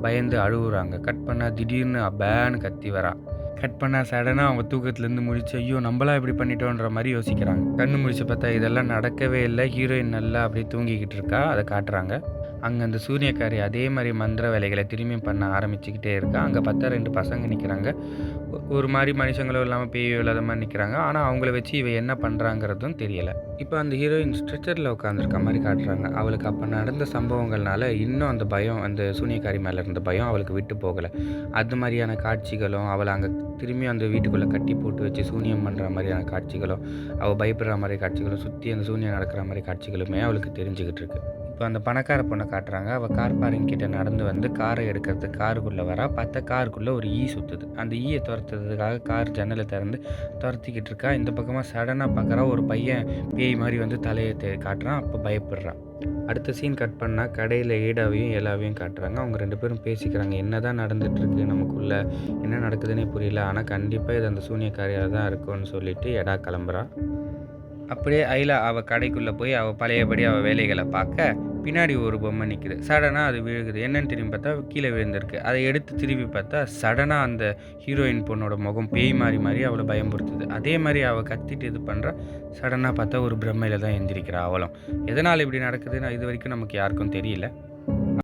பயந்து அழுகுறாங்க கட் பண்ணால் திடீர்னு பேன்னு கத்தி வரா. கட் பண்ணால் சடனாக அவங்க தூக்கத்துலேருந்து முடிச்சு ஐயோ நம்மளா இப்படி பண்ணிட்டோன்ற மாதிரி யோசிக்கிறாங்க. கண்ணு முடிச்சு பார்த்தா இதெல்லாம் நடக்கவே இல்லை. ஹீரோயின் நல்லா அப்படியே தூங்கிக்கிட்டு இருக்கா. அதை காட்டுறாங்க. அங்கே அந்த சூரியக்காரி அதே மாதிரி மந்திர வேலைகளை திரும்பியும் பண்ண ஆரம்பிச்சுக்கிட்டே இருக்கா. அங்கே பார்த்தா ரெண்டு பசங்க நிற்கிறாங்க ஒரு மாதிரி மனுஷங்களும் இல்லாமல் பேயோ இல்லாத மாதிரி நிற்கிறாங்க ஆனால் அவங்கள வச்சு இவ என்ன பண்ணுறாங்கிறதும் தெரியலை. இப்போ அந்த ஹீரோயின் ஸ்ட்ரெச்சரில் உட்காந்துருக்க மாதிரி காட்டுறாங்க. அவளுக்கு அப்போ நடந்த சம்பவங்கள்னால இன்னும் அந்த பயம் அந்த சூனியக்காரி மேலே இருந்த பயம் அவளுக்கு விட்டு போகலை. அது மாதிரியான காட்சிகளும் அவளை அங்கே திரும்பி அந்த வீட்டுக்குள்ளே கட்டி போட்டு வச்சு சூனியம் பண்ணுற மாதிரியான காட்சிகளும் அவள் பயப்படுற மாதிரி காட்சிகளும் சுற்றி அந்த சூனியம் நடக்கிற மாதிரி காட்சிகளுமே அவளுக்கு தெரிஞ்சுக்கிட்டு இருக்கு. இப்போ அந்த பணக்கார பொண்ணை காட்டுறாங்க. அவள் கார் பார்க்கிங் கிட்ட நடந்து வந்து காரை எடுக்கிறதுக்கு காருக்குள்ளே வரா. பார்த்தா காருக்குள்ளே ஒரு ஈ சுற்றுது அந்த ஈயை துரத்துறதுக்காக கார் ஜன்னலை திறந்து துரத்திக்கிட்டு இருக்கா. இந்த பக்கமாக சடனாக பார்க்குறா ஒரு பையன் பேய் மாதிரி வந்து தலையை காட்டுறான். அப்போ பயப்படுறான் அடுத்த சீன் கட் பண்ணால் கடையில் ஈடாவையும் எல்லாவையும் காட்டுறாங்க. அவங்க ரெண்டு பேரும் பேசிக்கிறாங்க. என்ன தான் நடந்துகிட்ருக்கு நமக்குள்ளே? என்ன நடக்குதுன்னே புரியல. ஆனால் கண்டிப்பாக இது அந்த சூனியக்காரியாக தான் இருக்கும்னு சொல்லிட்டு எடா கிளம்புறா. அப்படியே ஐலா அவள் கடைக்குள்ளே போய் அவள் பழையபடி அவள் வேலைகளை பார்க்க பின்னாடி ஒரு பொம்மை நிற்குது சடனாக அது விழுகுது. என்னன்னு திரும்பி பார்த்தா கீழே விழுந்திருக்கு. அதை எடுத்து திரும்பி பார்த்தா சடனாக அந்த ஹீரோயின் பொண்ணோட முகம் பேய் மாறி மாறி அவளை பயமுறுத்துது அதே மாதிரி அவள் கத்திட்டு இது பண்ணுறா சடனாக பார்த்தா ஒரு பிரம்மையில் தான் எந்திரிக்கிறா அவளும். எதனால் இப்படி நடக்குதுன்னு இது வரைக்கும் நமக்கு யாருக்கும் தெரியல.